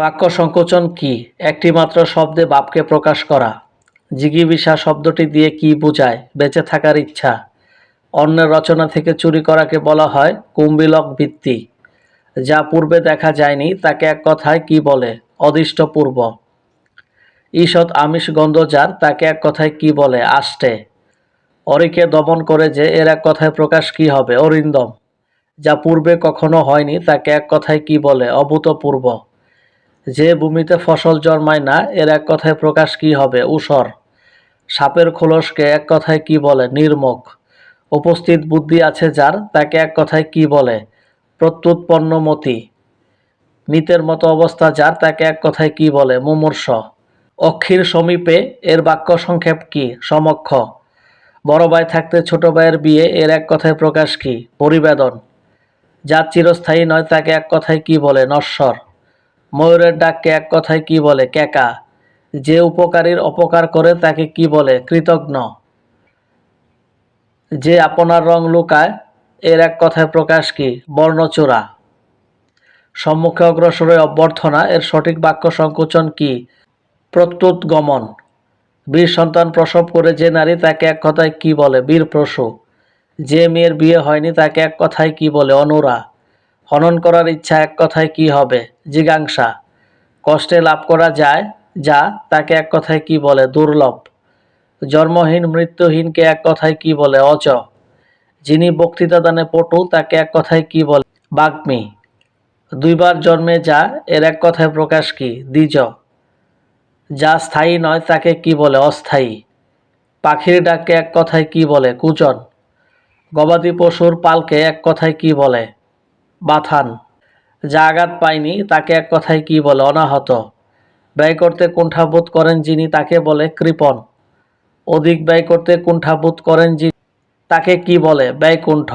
বাক্য সংকোচন কি? একটি মাত্র শব্দে বাপকে প্রকাশ করা। জিগিবিসা শব্দটি দিয়ে কি বোঝায়? বেঁচে থাকার ইচ্ছা। অন্যের রচনা থেকে চুরি করাকে বলা হয় কুম্বিলক ভিত্তি। যা পূর্বে দেখা যায়নি, তাকে এক কথায় কি বলে? অদিষ্ট পূর্ব ঈষৎ আমিষ গন্ধ যার, তাকে এক কথায় কি বলে? আষ্টে। অরিকে দমন করে যে এর এক কথায় প্রকাশ কি হবে? অরিন্দম। যা পূর্বে কখনো হয়নি, তাকে এক কথায় কি বলে? অভূতপূর্ব। যে ভূমিতে ফসল জন্মায় না, এর এক কথায় প্রকাশ কি হবে? ঊষর সাপের খোলসকে এক কথায় কি বলে? নির্মুখ উপস্থিত বুদ্ধি আছে যার, তাকে এক কথায় কি বলে? প্রত্যুৎপন্ন মতি মিতের মতো অবস্থা যার, তাকে এক কথায় কি বলে? মুমূর্ষ। অক্ষীর সমীপে এর বাক্য সংক্ষেপ কি? সমক্ষ। বড় ভাই থাকতে ছোট ভাইয়ের বিয়ে, এর এক কথায় প্রকাশ কি? পরিবেদন। যা চিরস্থায়ী নয়, তাকে এক কথায় কি বলে? নশ্বর। ময়ূরের ডাককে এক কথায় কি বলে? ক্যাকা যে উপকারীর অপকার করে তাকে কি বলে? কৃতজ্ঞ যে আপনার রং লুকায়, এর এক কথায় প্রকাশ কি? বর্ণচূড়া। সম্মুখে অগ্রসরে অভ্যর্থনা, এর সঠিক বাক্য সংকোচন কি? প্রত্যুৎ গমন বীর সন্তান প্রসব করে যে নারী তাকে এক কথায় কি বলে? বীর প্রসূ যে মেয়ের বিয়ে হয়নি তাকে এক কথায় কি বলে? অনুরা। হনন করার ইচ্ছা এক কথায় কি হবে? জিজ্ঞাংসা। কষ্টে লাভ করা যায়, যা তাকে এক কথায় কি বলে? দুর্লভ। জন্মহীন, মৃত্যুহীনকে এক কথায় কি বলে? অচ। যিনি বক্তৃতা দানে পটু, তাকে এক কথায় কি বলে? বাগ্মী। দুইবার জন্মে যা, এর এক কথায় প্রকাশ কি? দ্বিজ। যা স্থায়ী নয়, তাকে কি বলে? অস্থায়ী। পাখির ডাককে এক কথায় কি বলে? কুচন। গবাদি পশুর পালকে এক কথায় কি বলে? বাথান যা আঘাত পায়নি, তাকে এক কথায় কি বলে? অনাহত। ব্যয় করতে কুণ্ঠাবোধ করেন যিনি, তাকে বলে কৃপণ। অধিক ব্যয় করতে কুণ্ঠাবোধ করেন যিনি, তাকে কি বলে? ব্যয়কুণ্ঠ।